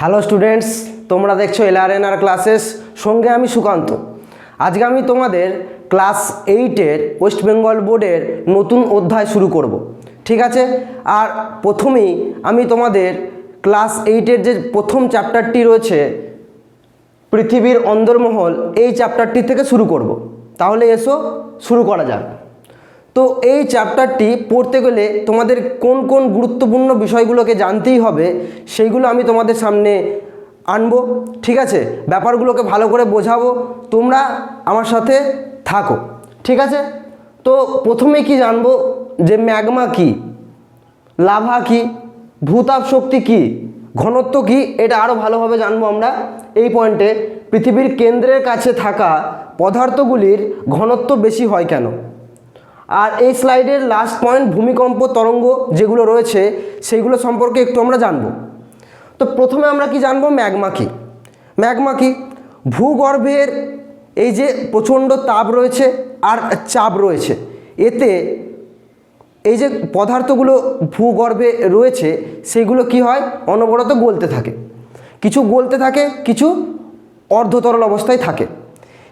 Hello students তোমরা দেখছ LRNR classes সঙ্গে আমি সুকান্ত। আজকে আমি তোমাদের ক্লাস এইটের ওয়েস্ট বেঙ্গল বোর্ডের নতুন অধ্যায় শুরু করব। ঠিক আছে? আর প্রথমেই আমি তোমাদের ক্লাস এইটের যে প্রথম চ্যাপ্টারটি রয়েছে, পৃথিবীর অন্দরমহল, এই চ্যাপ্টারটি থেকে শুরু করব। তাহলে এসো, শুরু করা যাক। তো এই চ্যাপ্টারটি পড়তে গেলে তোমাদের কোন কোন গুরুত্বপূর্ণ বিষয়গুলোকে জানতেই হবে, সেইগুলো আমি তোমাদের সামনে আনব, ঠিক আছে? ব্যাপারগুলোকে ভালো করে বোঝাবো, তোমরা আমার সাথে থাকো, ঠিক আছে? তো প্রথমে কি জানব যে ম্যাগমা কি? লাভা কি? ভূতাপ শক্তি কি? ঘনত্ব কি? এটা আরও ভালোভাবে জানব আমরা। এই পয়েন্টে পৃথিবীর কেন্দ্রের কাছে থাকা পদার্থগুলির ঘনত্ব বেশি হয় কেন? আর এই স্লাইডের লাস্ট পয়েন্ট ভূমিকম্প, তরঙ্গ যেগুলো রয়েছে, সেইগুলো সম্পর্কে একটু আমরা জানব। তো প্রথমে আমরা কি জানব? ম্যাগমা কি? ম্যাগমা কি? ভূগর্ভের এই যে প্রচণ্ড তাপ রয়েছে আর চাপ রয়েছে, এতে এই যে পদার্থগুলো ভূগর্ভে রয়েছে, সেগুলো কি হয়? অনবরত গলতে থাকে। কিছু গলতে থাকে, কিছু অর্ধতরল অবস্থায় থাকে।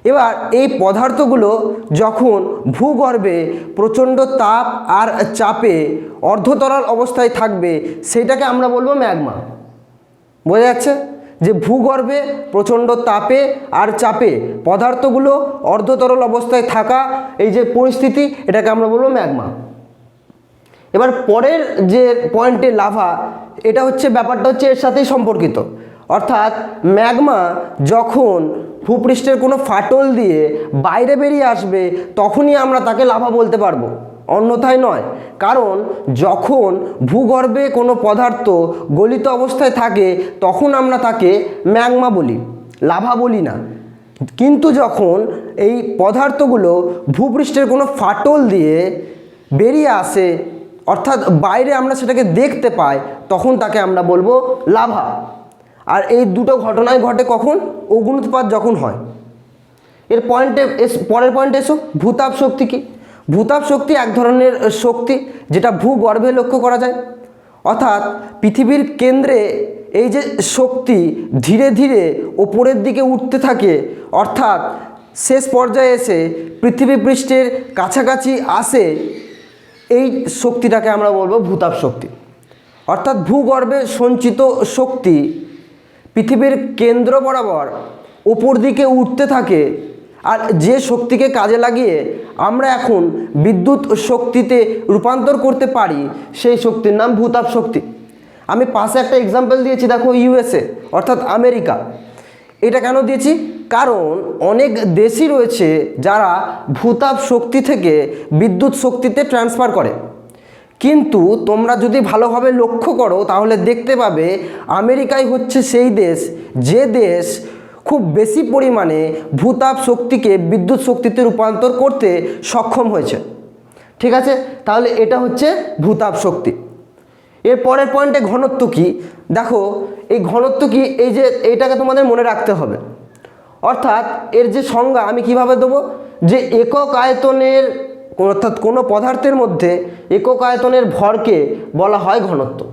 এবার এই পদার্থগুলো যখন ভূগর্ভে প্রচণ্ড তাপ আর চাপে অর্ধতরল অবস্থায় থাকবে, সেটাকে আমরা বলব ম্যাগমা। বোঝা যাচ্ছে? যে ভূগর্ভে প্রচণ্ড তাপে আর চাপে পদার্থগুলো অর্ধতরল অবস্থায় থাকা এই যে পরিস্থিতি, এটাকে আমরা বলব ম্যাগমা। এবার পরের যে পয়েন্টে লাভা, এটা হচ্ছে ব্যাপারটা হচ্ছে এর সাথেই সম্পর্কিত। অর্থাৎ ম্যাগমা যখন ভূপৃষ্ঠের কোনো ফাটল দিয়ে বাইরে বেরিয়ে আসবে, তখনই আমরা তাকে লাভা বলতে পারব। অন্যথায় নয়। কারণ যখন ভূগর্ভে কোনো পদার্থ গলিত অবস্থায় থাকে, তখন আমরা তাকে ম্যাগমা বলি, লাভা বলি না। কিন্তু যখন এই পদার্থগুলো ভূপৃষ্ঠের কোনো ফাটল দিয়ে বেরিয়ে আসে, অর্থাৎ বাইরে আমরা সেটাকে দেখতে পাই, তখন তাকে আমরা বলব লাভা। আর এই দুটো ঘটনায় ঘটে কখন? অগ্নুৎপাত যখন হয়। এর পয়েন্টে পরের পয়েন্টে এসো। ভূতাপ শক্তি কি? ভূতাপ শক্তি এক ধরনের শক্তি যেটা ভূগর্ভে লক্ষ্য করা যায়। অর্থাৎ পৃথিবীর কেন্দ্রে এই যে শক্তি ধীরে ধীরে ওপরের দিকে উঠতে থাকে, অর্থাৎ শেষ পর্যায়ে এসে পৃথিবী পৃষ্ঠের কাছাকাছি আসে, এই শক্তিটাকে আমরা বলব ভূতাপ শক্তি। অর্থাৎ ভূগর্ভে সঞ্চিত শক্তি পৃথিবীর কেন্দ্র বরাবর উপর দিকে উঠতে থাকে আর যে শক্তিকে কাজে লাগিয়ে আমরা এখন বিদ্যুৎ শক্তিতে রূপান্তর করতে পারি, সেই শক্তির নাম ভূতাপ শক্তি। আমি পাশে একটা এক্সাম্পল দিয়েছি, দেখো ইউএসএ অর্থাৎ আমেরিকা। এটা কেন দিয়েছি? কারণ অনেক দেশই রয়েছে যারা ভূতাপ শক্তি থেকে বিদ্যুৎ শক্তিতে ট্রান্সফার করে। কিন্তু তোমরা যদি ভালোভাবে লক্ষ্য করো, তাহলে দেখতে পাবে আমেরিকাই হচ্ছে সেই দেশ যে দেশ খুব বেশি পরিমাণে ভূতাপ শক্তিকে বিদ্যুৎ শক্তিতে রূপান্তর করতে সক্ষম হয়েছে। ঠিক আছে? তাহলে এটা হচ্ছে ভূতাপ শক্তি। এর পরের পয়েন্টে ঘনত্ব কি? দেখো, এই ঘনত্ব কি? এই যে এইটাকে তোমাদের মনে রাখতে হবে। অর্থাৎ এর যে সংজ্ঞা আমি কীভাবে দেবো? যে একক আয়তনের অর্থাৎ কোনো পদার্থের মধ্যে একক আয়তনের ভরকে বলা হয় ঘনত্ব।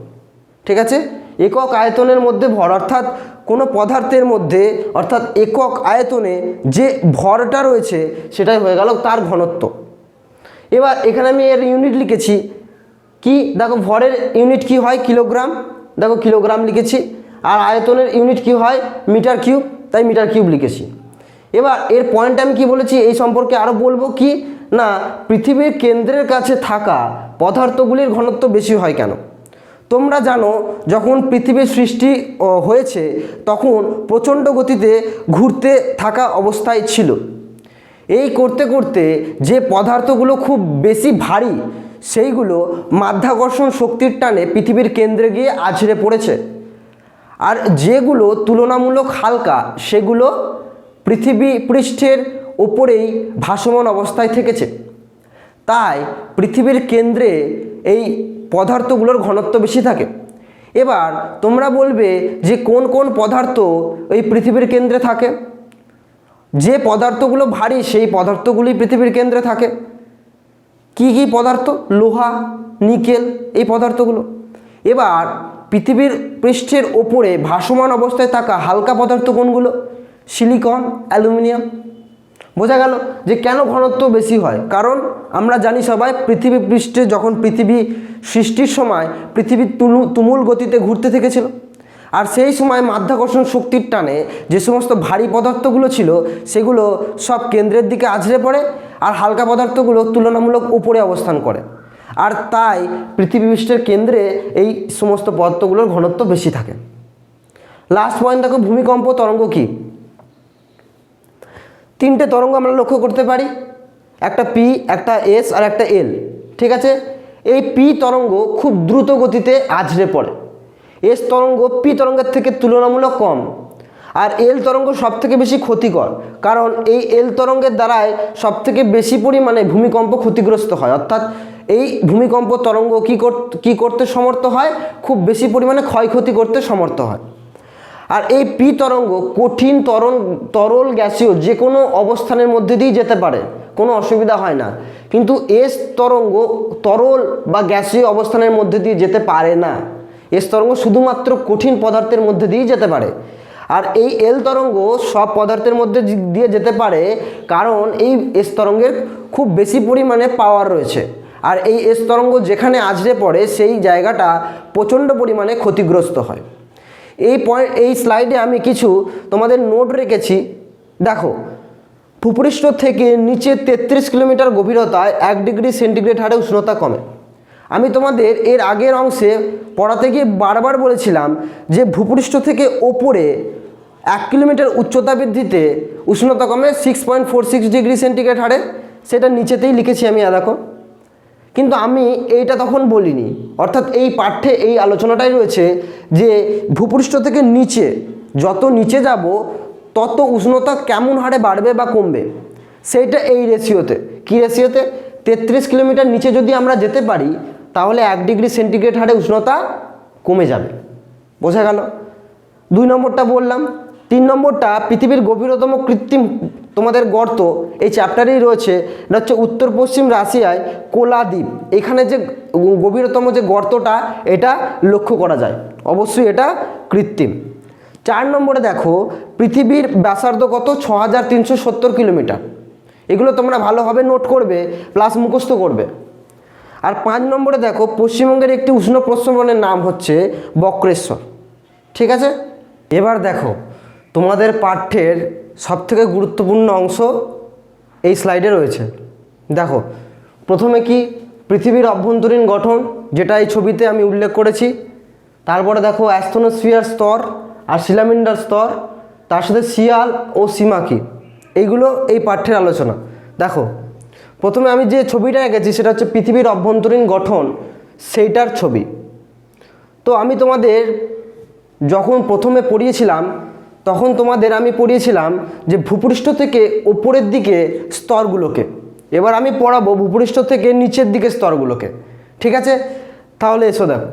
ঠিক আছে? একক আয়তনের মধ্যে ভর, অর্থাৎ কোনো পদার্থের মধ্যে, অর্থাৎ একক আয়তনে যে ভরটা রয়েছে, সেটাই হয়ে গেল তার ঘনত্ব। এবার এখানে আমি এর ইউনিট লিখেছি। কি? দেখো, ভরের ইউনিট কি হয়? কিলোগ্রাম। দেখো, কিলোগ্রাম লিখেছি। আর আয়তনের ইউনিট কি হয়? Metre cube. তাই মিটার কিউব লিখেছি। এবার এর পয়েন্ট আমি কি বলেছি? এই সম্পর্কে আরও বলব কি? না, পৃথিবীর কেন্দ্রের কাছে থাকা পদার্থগুলির ঘনত্ব বেশি হয় কেন? তোমরা জানো, যখন পৃথিবীর সৃষ্টি হয়েছে, তখন প্রচণ্ড গতিতে ঘুরতে থাকা অবস্থায় ছিল। এই করতে করতে যে পদার্থগুলো খুব বেশি ভারী, সেইগুলো মাধ্যাকর্ষণ শক্তির টানে পৃথিবীর কেন্দ্রে গিয়ে আছড়ে পড়েছে। আর যেগুলো তুলনামূলক হালকা, সেগুলো পৃথিবী পৃষ্ঠের ওপরেই ভাসমান অবস্থায় থেকেছে। তাই পৃথিবীর কেন্দ্রে এই পদার্থগুলোর ঘনত্ব বেশি থাকে। এবার তোমরা বলবে যে কোন কোন পদার্থ এই পৃথিবীর কেন্দ্রে থাকে? যে পদার্থগুলো ভারী, সেই পদার্থগুলি পৃথিবীর কেন্দ্রে থাকে। কি কি পদার্থ? লোহা, নিকেল, এই পদার্থগুলো। এবার পৃথিবীর পৃষ্ঠের ওপরে ভাসমান অবস্থায় থাকা হালকা পদার্থ কোনগুলো? Silicon, aluminium. বোঝা গেল যে কেন ঘনত্ব বেশি হয়। কারণ আমরা জানি সবাই পৃথিবী পৃষ্ঠে যখন পৃথিবী সৃষ্টির সময় পৃথিবী তুমুল গতিতে ঘুরতে থেকেছিল, আর সেই সময় মাধ্যাকর্ষণ শক্তির টানে যে সমস্ত ভারী পদার্থগুলো ছিল, সেগুলো সব কেন্দ্রের দিকে আছড়ে পড়ে আর হালকা পদার্থগুলো তুলনামূলক উপরে অবস্থান করে। আর তাই পৃথিবী পৃষ্ঠের কেন্দ্রে এই সমস্ত পদার্থগুলোর ঘনত্ব বেশি থাকে। লাস্ট পয়েন্ট দেখো, ভূমিকম্প তরঙ্গ কী? তিনটে তরঙ্গ আমরা লক্ষ্য করতে পারি। একটা পি একটা এস আর একটা এল ঠিক আছে? এই পি তরঙ্গ খুব দ্রুত গতিতে আছড়ে পড়ে। এস তরঙ্গ পি তরঙ্গের থেকে তুলনামূলক কম। আর এল তরঙ্গ সব থেকে বেশি ক্ষতিকর, কারণ এই এল তরঙ্গের দ্বারাই সব থেকে বেশি পরিমাণে ভূমিকম্প ক্ষতিগ্রস্ত হয়। অর্থাৎ এই ভূমিকম্প তরঙ্গ কী কী করতে সমর্থ হয়? খুব বেশি পরিমাণে ক্ষয়ক্ষতি করতে সমর্থ হয়। আর এই পি তরঙ্গ কঠিন তরল তরল গ্যাসীয় যে কোনো অবস্থানের মধ্যে দিয়ে যেতে পারে, কোনো অসুবিধা হয় না। কিন্তু এস তরঙ্গ তরল বা গ্যাসীয় অবস্থানের মধ্যে দিয়ে যেতে পারে না। এস তরঙ্গ শুধুমাত্র কঠিন পদার্থের মধ্যে দিয়েই যেতে পারে। আর এই এল তরঙ্গ সব পদার্থের মধ্যে দিয়ে যেতে পারে কারণ এই এস তরঙ্গের খুব বেশি পরিমাণে পাওয়ার রয়েছে। আর এই এস তরঙ্গ যেখানে আছড়ে পড়ে সেই জায়গাটা প্রচণ্ড পরিমাণে ক্ষতিগ্রস্ত হয়। এই পয়েন্ট এই স্লাইডে আমি কিছু তোমাদের নোট রেখেছি। দেখো, ভূপৃষ্ঠ থেকে নিচে তেত্রিশ কিলোমিটার গভীরতায় এক ডিগ্রি সেন্টিগ্রেড হারে উষ্ণতা কমে। আমি তোমাদের এর আগের অংশে পড়াতে গিয়ে বারবার বলেছিলাম যে ভূপৃষ্ঠ থেকে ওপরে এক কিলোমিটার উচ্চতা বৃদ্ধিতে উষ্ণতা কমে six point four six degree centigrade হারে। সেটা নিচেতেই লিখেছি আমি দেখো। কিন্তু আমি এইটা তখন বলিনি। অর্থাৎ এই পাঠ্যে এই আলোচনাটাই রয়েছে যে ভূপৃষ্ঠ থেকে নিচে যত নিচে যাব, তত উষ্ণতা কেমন হারে বাড়বে বা কমবে? সেইটা এই রেশিওতে কী রেশিওতে তেত্রিশ কিলোমিটার নিচে যদি আমরা যেতে পারি, তাহলে এক ডিগ্রি সেন্টিগ্রেড হারে উষ্ণতা কমে যাবে। বোঝা গেল? দুই নম্বরটা বললাম। তিন নম্বরটা পৃথিবীর গভীরতম কৃত্রিম তোমাদের গর্ত, এই চ্যাপ্টারেই রয়েছে, এটা হচ্ছে উত্তর পশ্চিম রাশিয়ায় কোলা দ্বীপ এখানে যে গভীরতম যে গর্তটা, এটা লক্ষ্য করা যায়। অবশ্যই এটা কৃত্রিম। চার নম্বরে দেখো, পৃথিবীর ব্যাসার্ধ কত? ছ হাজার তিনশো সত্তর কিলোমিটার। এগুলো তোমরা ভালোভাবে নোট করবে প্লাস মুখস্থ করবে। আর পাঁচ নম্বরে দেখো, পশ্চিমবঙ্গের একটি উষ্ণ প্রস্রবণের নাম হচ্ছে বক্রেশ্বর। ঠিক আছে? এবার দেখো, তোমাদের পাঠ্যের সবথেকে গুরুত্বপূর্ণ অংশ এই স্লাইডে রয়েছে। দেখো, প্রথমে কি পৃথিবীর অভ্যন্তরীণ গঠন, যেটা এই ছবিতে আমি উল্লেখ করেছি। তারপরে দেখো অ্যাস্থনোস্ফিয়ার স্তর আর শিলামিন্ডার স্তর, তার সাথে শিয়াল ও সীমা কি এইগুলো এই পাঠ্যের আলোচনা। দেখো, প্রথমে আমি যে ছবিটা এঁকেছি, সেটা হচ্ছে পৃথিবীর অভ্যন্তরীণ গঠন, সেইটার ছবি। তো আমি তোমাদের যখন প্রথমে পড়িয়েছিলাম তখন তোমাদের আমি পড়িয়েছিলাম যে ভূপৃষ্ঠ থেকে ওপরের দিকে স্তরগুলোকে। এবার আমি পড়াবো ভূপৃষ্ঠ থেকে নিচের দিকে স্তরগুলোকে। ঠিক আছে? তাহলে এসো দেখো।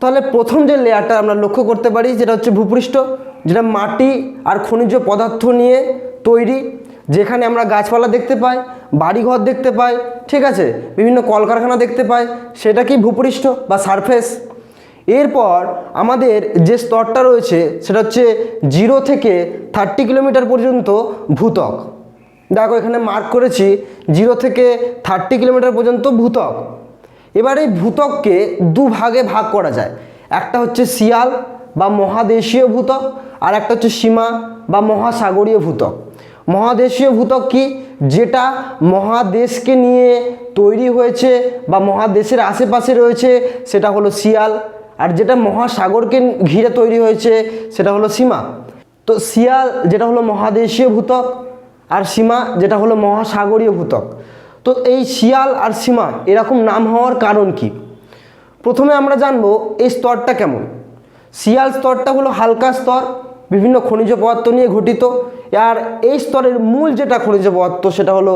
তাহলে প্রথম যে লেয়ারটা আমরা লক্ষ্য করতে পারি যেটা হচ্ছে ভূপৃষ্ঠ, যেটা মাটি আর খনিজ পদার্থ নিয়ে তৈরি, যেখানে আমরা গাছপালা দেখতে পাই, বাড়িঘর দেখতে পাই, ঠিক আছে? বিভিন্ন কলকারখানা দেখতে পাই, সেটা কি ভূপৃষ্ঠ বা সারফেস এরপর আমাদের যে স্তরটা রয়েছে, সেটা হচ্ছে জিরো থেকে থার্টি কিলোমিটার পর্যন্ত ভূতক দেখো, এখানে মার্ক করেছি, জিরো থেকে থার্টি কিলোমিটার পর্যন্ত ভূতক এবার এই ভূতককে দু ভাগে ভাগ করা যায়। একটা হচ্ছে শিয়াল বা মহাদেশীয় ভূতক আর একটা হচ্ছে সীমা বা মহাসাগরীয় ভূতক মহাদেশীয় ভূতক কি? যেটা মহাদেশকে নিয়ে তৈরি হয়েছে বা মহাদেশের আশেপাশে রয়েছে, সেটা হলো শিয়াল। আর যেটা মহাসাগরকে ঘিরে তৈরি হয়েছে, সেটা হলো সীমা। তো শিয়াল যেটা হলো মহাদেশীয় ভূতক আর সীমা যেটা হলো মহাসাগরীয় ভূতক তো এই শিয়াল আর সীমা এরকম নাম হওয়ার কারণ কি? প্রথমে আমরা জানব এই স্তরটা কেমন। শিয়াল স্তরটা হলো হালকা স্তর, বিভিন্ন খনিজ পদার্থ নিয়ে গঠিত, আর এই স্তরের মূল যেটা খনিজ পদার্থ, সেটা হলো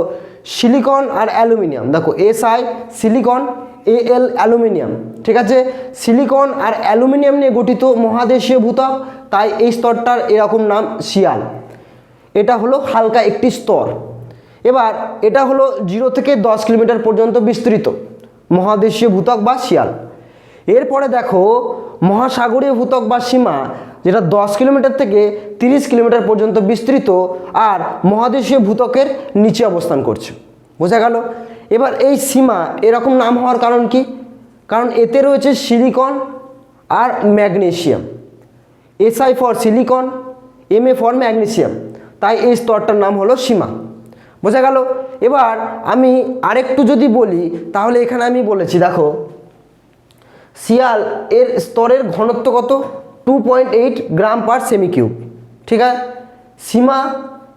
সিলিকন আর অ্যালুমিনিয়াম। দেখো S I silicon A L aluminium. ঠিক আছে? সিলিকন আর অ্যালুমিনিয়াম নিয়ে গঠিত মহাদেশীয় ভূতক তাই এই স্তরটার এরকম নাম শিয়াল। এটা হলো হালকা একটি স্তর। এবার এটা হলো জিরো থেকে দশ কিলোমিটার পর্যন্ত বিস্তৃত মহাদেশীয় ভূতক বা শিয়াল। এরপরে দেখো, মহাসাগরীয় ভূতক বা সীমা, যেটা দশ কিলোমিটার থেকে তিরিশ কিলোমিটার পর্যন্ত বিস্তৃত আর মহাদেশীয় ভূতকের নিচে অবস্থান করছে। বোঝা গেল? এবার এই সীমা এরকম নাম হওয়ার কারণ কি? কারণ এতে রয়েছে silicon R magnesium. SI for silicon M A for magnesium তাই এই স্তরটার নাম হলো সীমা। বোঝা গেল? এবার আমি আরেকটু যদি বলি, তাহলে এখানে আমি বলেছি, দেখো, শিয়াল এর স্তরের ঘনত্ব কত? Two point eight gram per semi cube ঠিক আছে? সীমা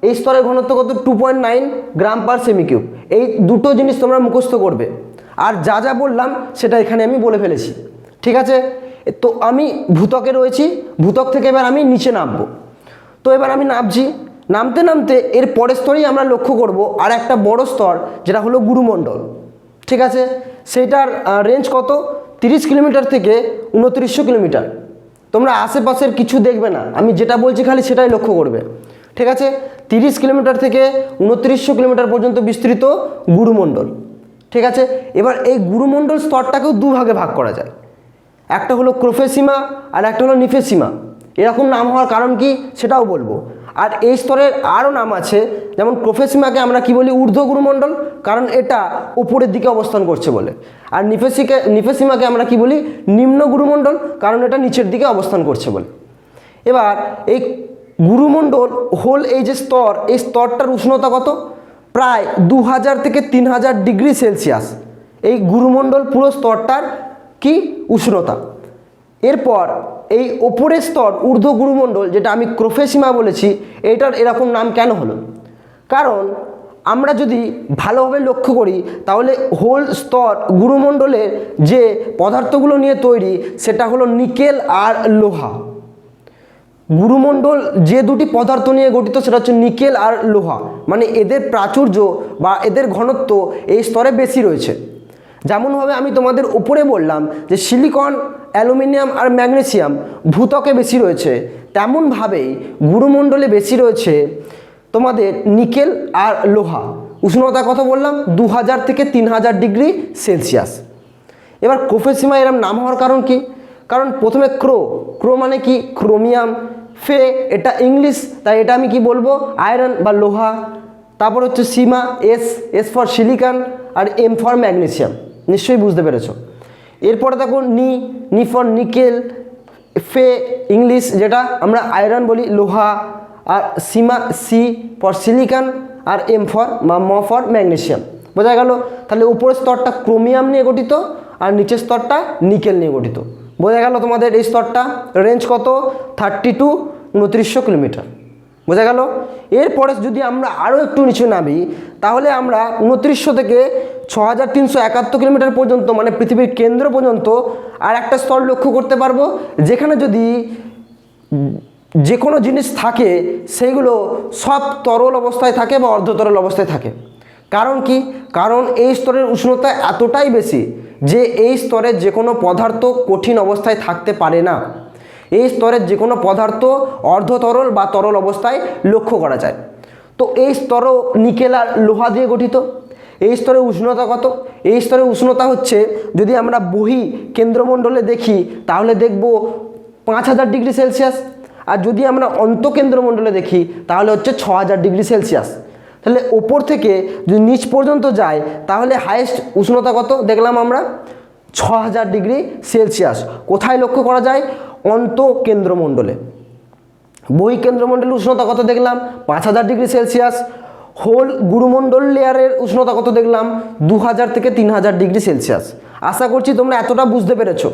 এই স্তরের ঘনত্ব কত? Two point nine gram per semi cube এই দুটো জিনিস তোমরা মুখস্থ করবে। আর যা যা বললাম, সেটা এখানে আমি বলে ফেলেছি। ঠিক আছে? তো আমি ভূতকে রয়েছি, ভূতক থেকে এবার আমি নিচে নামবো। তো এবার আমি নামছি। নামতে নামতে এর পরের স্তরেই আমরা লক্ষ্য করব আর একটা বড় স্তর, যেটা হলো গুরুমণ্ডল। ঠিক আছে? সেইটার রেঞ্জ কত? তিরিশ কিলোমিটার থেকে উনত্রিশশো কিলোমিটার। তোমরা আশেপাশের কিছু দেখবে না। আমি যেটা বলছি খালি সেটাই লক্ষ্য করবে। ঠিক আছে? তিরিশ কিলোমিটার থেকে উনত্রিশশো কিলোমিটার পর্যন্ত বিস্তৃত গুরুমণ্ডল। ঠিক আছে? এবার এই গুরুমণ্ডল স্তরটাকেও দুভাগে ভাগ করা যায়। একটা হলো ক্রোফেসিমা আর একটা হলো নিফেসিমা। এরকম নাম হওয়ার কারণ কি? সেটাও বলব। আর এই স্তরের আরও নাম আছে, যেমন প্রফেসিমাকে আমরা কি বলি? ঊর্ধ্ব গুরুমণ্ডল, কারণ এটা উপরের দিকে অবস্থান করছে বলে। আর নিফেসিকে নিফেসিমাকে আমরা কি বলি? নিম্ন গুরুমণ্ডল, কারণ এটা নিচের দিকে অবস্থান করছে বলে। এবার এই গুরুমণ্ডল হোল এই যে স্তর, এই স্তরটার উষ্ণতা কত? প্রায় দু হাজার থেকে তিন হাজার ডিগ্রি সেলসিয়াস। এই গুরুমণ্ডল পুরো স্তরটার কি? উষ্ণতা। এরপর এই ওপরের স্তর, ঊর্ধ্ব গুরুমণ্ডল, যেটা আমি ক্রোফেসিমা বলেছি, এটার এরকম নাম কেন হলো? কারণ আমরা যদি ভালোভাবে লক্ষ্য করি, তাহলে হোল স্তর গুরুমণ্ডলের যে পদার্থগুলো নিয়ে তৈরি, সেটা হলো নিকেল আর লোহা। গুরুমণ্ডল যে দুটি পদার্থ নিয়ে গঠিত সেটা হচ্ছে নিকেল আর লোহা। মানে এদের প্রাচুর্য বা এদের ঘনত্ব এই স্তরে বেশি রয়েছে। যেমনভাবে আমি তোমাদের উপরে বললাম যে সিলিকন, অ্যালুমিনিয়াম আর ম্যাগনেসিয়াম ভূতকে বেশি রয়েছে, তেমনভাবেই গুরুমণ্ডলে বেশি রয়েছে তোমাদের নিকেল আর লোহা। উষ্ণতা কত বললাম? দু হাজার থেকে তিন হাজার ডিগ্রি সেলসিয়াস। এবার কোফেসিমা এরম নাম হওয়ার কারণ কি? কারণ প্রথমে ক্রো ক্রো মানে কি? ক্রোমিয়াম ফে, এটা ইংলিশ, তাই এটা আমি কি বলব? আয়রন বা লোহা, তারপর হচ্ছে sima, S S for silicon R M for magnesium. নিশ্চয়ই বুঝতে পেরেছ। এরপরে দেখো নি নি ফর নিকেল, ফে, ইংলিশ, যেটা আমরা আয়রন বলি লোহা, আর সীমা, সি ফর সিলিকান আর এম ফর বা ম ফর ম্যাগনেসিয়াম। বোঝা গেল? তাহলে উপরের স্তরটা ক্রোমিয়াম নিয়ে গঠিত আর নিচের স্তরটা নিকেল নিয়ে গঠিত। বোঝা গেল তোমাদের এই স্তরটা রেঞ্জ কত? থার্টি টু উনত্রিশশো কিলোমিটার। বোঝা গেল? এরপরে যদি আমরা আরও একটু নিচে নামি, তাহলে আমরা উনত্রিশশো থেকে ছ হাজার তিনশো একাত্তর কিলোমিটার পর্যন্ত মানে পৃথিবীর কেন্দ্র পর্যন্ত আর একটা স্তর লক্ষ্য করতে পারব, যেখানে যদি যে কোনো জিনিস থাকে, সেইগুলো সব তরল অবস্থায় থাকে বা অর্ধতরল অবস্থায় থাকে। কারণ কি? কারণ এই স্তরের উষ্ণতা এতটাই বেশি যে এই স্তরে যে কোনো পদার্থ কঠিন অবস্থায় থাকতে পারে না। এই স্তরের যে কোনো পদার্থ অর্ধতরল বা তরল অবস্থায় লক্ষ্য করা যায়। তো এই স্তরও নিকেল আর লোহা দিয়ে গঠিত। এই স্তরে উষ্ণতা কত? এই স্তরে উষ্ণতা হচ্ছে যদি আমরা বহি কেন্দ্রমণ্ডলে দেখি, তাহলে দেখব পাঁচ হাজার ডিগ্রি সেলসিয়াস। আর যদি আমরা অন্তকেন্দ্রমণ্ডলে দেখি, তাহলে হচ্ছে ছ হাজার ডিগ্রি সেলসিয়াস। তাহলে ওপর থেকে যদি নিচ পর্যন্ত যায়, তাহলে হায়েস্ট উষ্ণতা কত দেখলাম আমরা? ছ হাজার ডিগ্রি সেলসিয়াস। কোথায় লক্ষ্য করা যায়? অন্তকেন্দ্রমণ্ডলে। বহি কেন্দ্রমণ্ডলের উষ্ণতা কত দেখলাম? পাঁচ হাজার ডিগ্রি সেলসিয়াস। হোল গুরুমণ্ডল লেয়ারের উষ্ণতা কত দেখলাম? দু হাজার থেকে তিন হাজার ডিগ্রি সেলসিয়াস। আশা করছি তোমরা এতটা বুঝতে পেরেছ।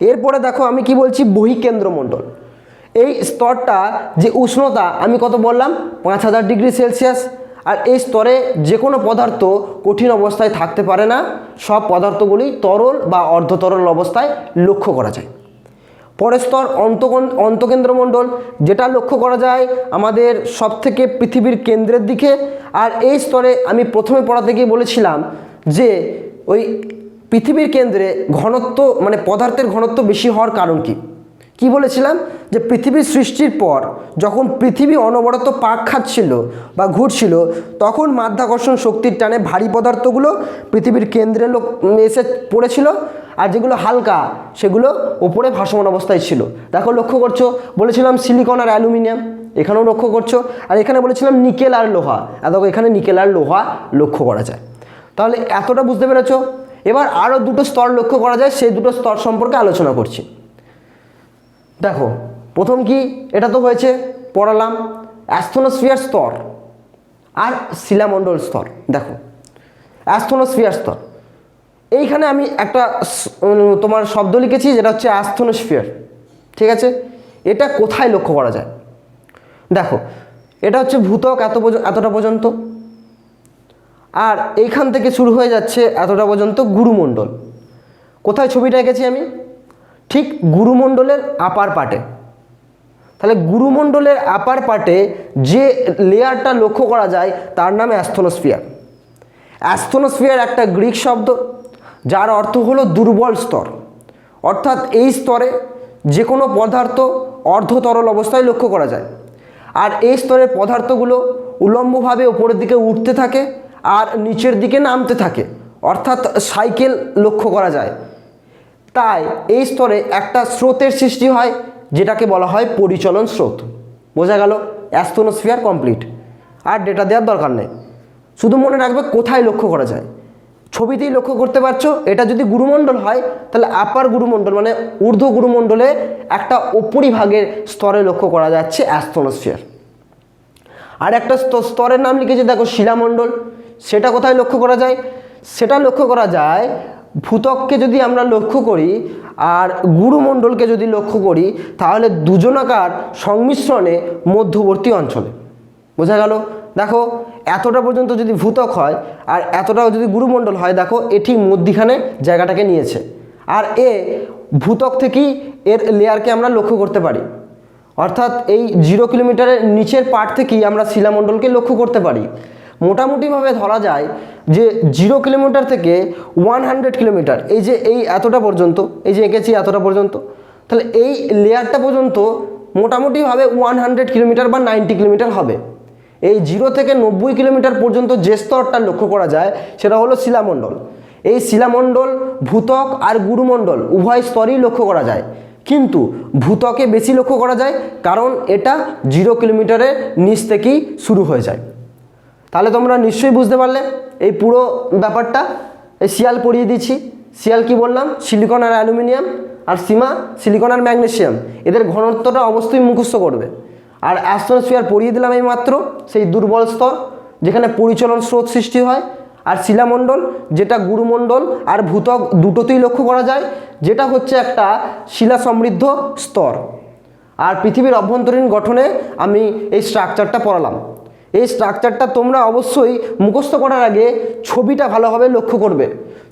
এরপরে দেখো আমি কি বলছি? বহিকেন্দ্রমণ্ডল। এই স্তরটা যে উষ্ণতা, আমি কত বললাম? পাঁচ হাজার ডিগ্রি সেলসিয়াস। আর এই স্তরে যে কোনো পদার্থ কঠিন অবস্থায় থাকতে পারে না। সব পদার্থগুলি তরল বা অর্ধতরল অবস্থায় লক্ষ্য করা যায়। পরের স্তর অন্তকন অন্তকেন্দ্রমণ্ডল, যেটা লক্ষ্য করা যায় আমাদের সব থেকে পৃথিবীর কেন্দ্রের দিকে। আর এই স্তরে আমি প্রথমে পড়া থেকেই বলেছিলাম যে ওই পৃথিবীর কেন্দ্রে ঘনত্ব মানে পদার্থের ঘনত্ব বেশি হওয়ার কারণ কি? কি বলেছিলাম? যে পৃথিবীর সৃষ্টির পর যখন পৃথিবী অনবরত পাক খাচ্ছিল বা ঘুরছিল, তখন মাধ্যাকর্ষণ শক্তির টানে ভারী পদার্থগুলো পৃথিবীর কেন্দ্রে লোক এসে পড়েছিল আর যেগুলো হালকা, সেগুলো ওপরে ভাসমান অবস্থায় ছিল। দেখো লক্ষ্য করছ, বলেছিলাম সিলিকন আর অ্যালুমিনিয়াম, এখানেও লক্ষ্য করছ, আর এখানে বলেছিলাম নিকেল আর লোহা। আর দেখো এখানে নিকেল আর লোহা লক্ষ্য করা যায়। তাহলে এতটা বুঝতে পেরেছ? এবার আরও দুটো স্তর লক্ষ্য করা যায়, সেই দুটো স্তর সম্পর্কে আলোচনা করছি। দেখো, প্রথম কি? এটা তো হয়েছে, পড়ালাম অ্যাস্থনোস্ফিয়ার স্তর আর শিলামণ্ডল স্তর। দেখো, অ্যাস্থনোস্ফিয়ার স্তর। এইখানে আমি একটা তোমার শব্দ লিখেছি, যেটা হচ্ছে অ্যাস্থনোস্ফিয়ার। ঠিক আছে? এটা কোথায় লক্ষ্য করা যায়? দেখো, এটা হচ্ছে ভূতক এত এতটা পর্যন্ত। আর এইখান থেকে শুরু হয়ে যাচ্ছে এতটা পর্যন্ত গুরুমণ্ডল। কোথায় ছবিটা এঁকেছি আমি? ঠিক গুরুমণ্ডলের আপার পার্টে তাহলে গুরুমণ্ডলের আপার পার্টে যে লেয়ারটা লক্ষ্য করা যায়, তার নাম অ্যাস্থনোস্ফিয়ার অ্যাস্থনোস্ফিয়ার একটা গ্রিক শব্দ, যার অর্থ হলো দুর্বল স্তর। অর্থাৎ এই স্তরে যে কোনো পদার্থ অর্ধতরল অবস্থায় লক্ষ্য করা যায়। আর এই স্তরের পদার্থগুলো উলম্বভাবে ওপরের দিকে উঠতে থাকে আর নিচের দিকে নামতে থাকে। অর্থাৎ সাইকেল লক্ষ্য করা যায়। তাই এই স্তরে একটা স্রোতের সৃষ্টি হয়, যেটাকে বলা হয় পরিচলন স্রোত। বোঝা গেল অ্যাস্থনোস্ফিয়ার কমপ্লিট, আর ডেটা দেওয়ার দরকার নেই। শুধু মনে রাখবে কোথায় লক্ষ্য করা যায়। ছবিতেই লক্ষ্য করতে পারছ, এটা যদি গুরুমণ্ডল হয়, তাহলে আপার গুরুমণ্ডল মানে ঊর্ধ্ব গুরুমণ্ডলে একটা উপরিভাগের স্তরে লক্ষ্য করা যাচ্ছে অ্যাস্থনোস্ফিয়ার আর একটা স্ত- স্তরের নাম লিখেছে দেখো শিলামণ্ডল। সেটা কোথায় লক্ষ্য করা যায়? সেটা লক্ষ্য করা যায় ভূতককে যদি আমরা লক্ষ্য করি আর গুরুমণ্ডলকে যদি লক্ষ্য করি, তাহলে দুজনাকার সংমিশ্রণে মধ্যবর্তী অঞ্চলে। বোঝা গেল? দেখো, এতটা পর্যন্ত যদি ভূতক হয় আর এতটাও যদি গুরুমণ্ডল হয়, দেখো এটি মধ্যিখানে জায়গাটাকে নিয়েছে। আর এ ভূতক থেকেই এর লেয়ারকে আমরা লক্ষ্য করতে পারি। অর্থাৎ এই জিরো কিলোমিটারের নিচের পার্ট থেকেই আমরা শিলামণ্ডলকে লক্ষ্য করতে পারি। মোটামুটিভাবে ধরা যায় যে জিরো কিলোমিটার থেকে ওয়ান হান্ড্রেড কিলোমিটার এই যে এই এতটা পর্যন্ত, এই যে এঁকেছি এতটা পর্যন্ত, তাহলে এই লেয়ারটা পর্যন্ত মোটামুটিভাবে ওয়ান হান্ড্রেড কিলোমিটার বা নাইনটি কিলোমিটার হবে। এই জিরো থেকে নব্বই কিলোমিটার পর্যন্ত যে স্তরটা লক্ষ্য করা যায়, সেটা হলো শিলামণ্ডল। এই শিলামণ্ডল ভূতক আর গুরুমণ্ডল উভয় স্তরই লক্ষ্য করা যায়। কিন্তু ভূতকে বেশি লক্ষ্য করা যায়, কারণ এটা জিরো কিলোমিটারের নিচ থেকেই শুরু হয়ে যায়। তাহলে তোমরা নিশ্চয়ই বুঝতে পারলে এই পুরো ব্যাপারটা। এই শিয়াল পড়িয়ে দিচ্ছি শিয়াল কি বললাম? সিলিকন আর অ্যালুমিনিয়াম আর সীমা সিলিকন আর ম্যাগনেশিয়াম এদের ঘনত্বটা অবশ্যই মুখস্থ করবে। আর অ্যাস্ট্রোস্ফিয়ার পড়িয়ে দিলাম এই মাত্র সেই দুর্বল স্তর যেখানে পরিচলন স্রোত সৃষ্টি হয় আর শিলামণ্ডল যেটা গুরুমণ্ডল আর ভূতক দুটোতেই লক্ষ্য করা যায়, যেটা হচ্ছে একটা শিলা সমৃদ্ধ স্তর। আর পৃথিবীর অভ্যন্তরীণ গঠনে আমি এই স্ট্রাকচারটা পড়ালাম। এই স্ট্রাকচারটা তোমরা অবশ্যই মুখস্থ করার আগে ছবিটা ভালোভাবে লক্ষ্য করবে।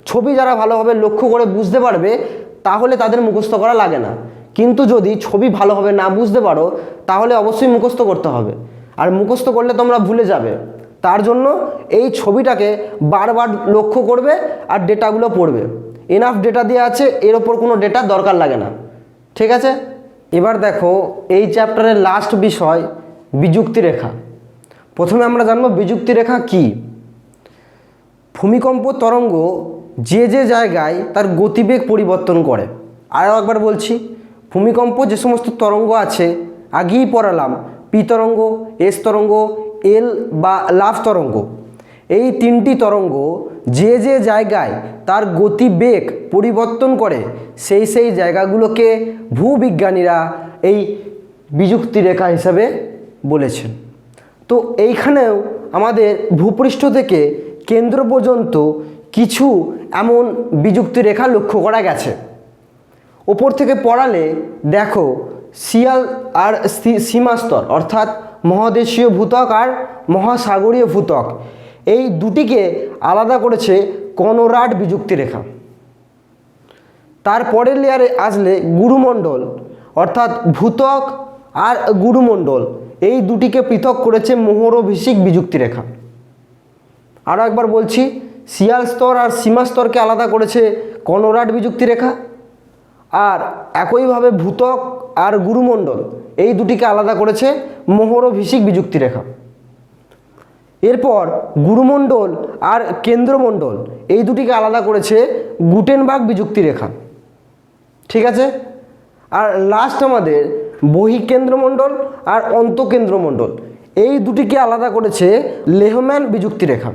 ছবি যারা ভালোভাবে লক্ষ্য করে বুঝতে পারবে, তাহলে তাদের মুখস্থ করা লাগে না। কিন্তু যদি ছবি ভালোভাবে না বুঝতে পারো, তাহলে অবশ্যই মুখস্থ করতে হবে। আর মুখস্থ করলে তোমরা ভুলে যাবে। তার জন্য এই ছবিটাকে বারবার লক্ষ্য করবে আর ডেটাগুলো পড়বে। এনাফ ডেটা দেওয়া আছে, এর ওপর কোনো ডেটা দরকার লাগে না। ঠিক আছে? এবার দেখো, এই চ্যাপ্টারের লাস্ট বিষয় বিযুক্তি রেখা প্রথমে আমরা জানব বিযুক্তি রেখা কি? ভূমিকম্প, তরঙ্গ যে যে জায়গায় তার গতিবেগ পরিবর্তন করে। আরও একবার বলছি, ভূমিকম্প যে সমস্ত তরঙ্গ আছে, আগেই পড়ালাম, পি তরঙ্গ, এস তরঙ্গ, এল বা লাভ তরঙ্গ। এই তিনটি তরঙ্গ যে যে জায়গায় তার গতিবেগ পরিবর্তন করে, সেই সেই জায়গাগুলোকে ভূবিজ্ঞানীরা এই বিযুক্তি রেখা হিসাবে বলেছেন। তো এইখানেও আমাদের ভূপৃষ্ঠ থেকে কেন্দ্র পর্যন্ত কিছু এমন বিযুক্তি রেখা লক্ষ্য করা গেছে। ওপর থেকে পড়ালে দেখো শিয়াল আর সীমাস্তর, অর্থাৎ মহাদেশীয় ভূতক আর মহাসাগরীয় ভূতক। এই দুটিকে আলাদা করেছে কনরাড বিযুক্তি রেখা। তার পরের লেয়ারে আসলে গুরুমণ্ডল, অর্থাৎ ভূতক আর গুরুমণ্ডল। এই দুটিকে পৃথক করেছে মোহরভিষিক বিযুক্তি রেখা আরও একবার বলছি, শিয়াল স্তর আর সীমা স্তরকে আলাদা করেছে কনরাট বিযুক্তি রেখা আর একইভাবে ভূতক আর গুরুমণ্ডল, এই দুটিকে আলাদা করেছে মোহরভিষিক বিযুক্তি রেখা এরপর গুরুমণ্ডল আর কেন্দ্রমণ্ডল, এই দুটিকে আলাদা করেছে গুটেনবাগ বিযুক্তি রেখা ঠিক আছে? আর লাস্ট আমাদের বহিকেন্দ্রমণ্ডল আর অন্তকেন্দ্রমণ্ডল। এই দুটিকে আলাদা করেছে লেহম্যান বিযুক্তি রেখা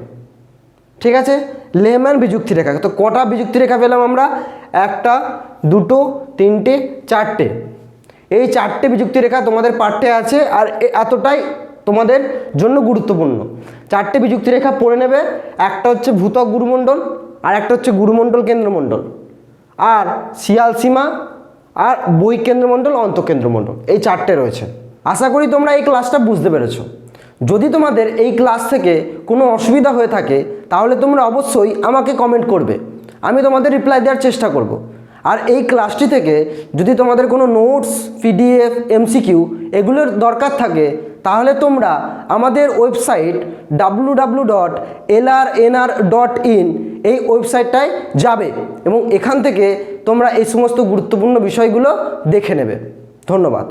ঠিক আছে? লেহম্যান বিযুক্তি রেখা তো কটা বিযুক্তি রেখা পেলাম আমরা? একটা, দুটো, তিনটে, চারটে। এই চারটে বিযুক্তি রেখা তোমাদের পাঠ্যে আছে আর এতটাই তোমাদের জন্য গুরুত্বপূর্ণ। চারটে বিযুক্তি রেখা পড়ে নেবে, একটা হচ্ছে ভূতক গুরুমণ্ডল আর একটা হচ্ছে গুরুমণ্ডল কেন্দ্রমণ্ডল। আর শিয়াল সীমা আর বই কেন্দ্রমণ্ডল, অন্তঃকেন্দ্রমণ্ডল, এই চারটে রয়েছে। আশা করি তোমরা এই ক্লাসটা বুঝতে পেরেছ। যদি তোমাদের এই ক্লাস থেকে কোনো অসুবিধা হয়ে থাকে, তাহলে তোমরা অবশ্যই আমাকে কমেন্ট করবে। আমি তোমাদের রিপ্লাই দেওয়ার চেষ্টা করব। আর এই ক্লাসটি থেকে যদি তোমাদের কোনো নোটস পিডিএফ এমসিকিউ এগুলোর দরকার থাকে, তাহলে তোমরা আমাদের website W W dot LRNR dot in এই ওয়েবসাইটটায় যাবে এবং এখান থেকে তোমরা এই সমস্ত গুরুত্বপূর্ণ বিষয়গুলো দেখে নেবে। ধন্যবাদ।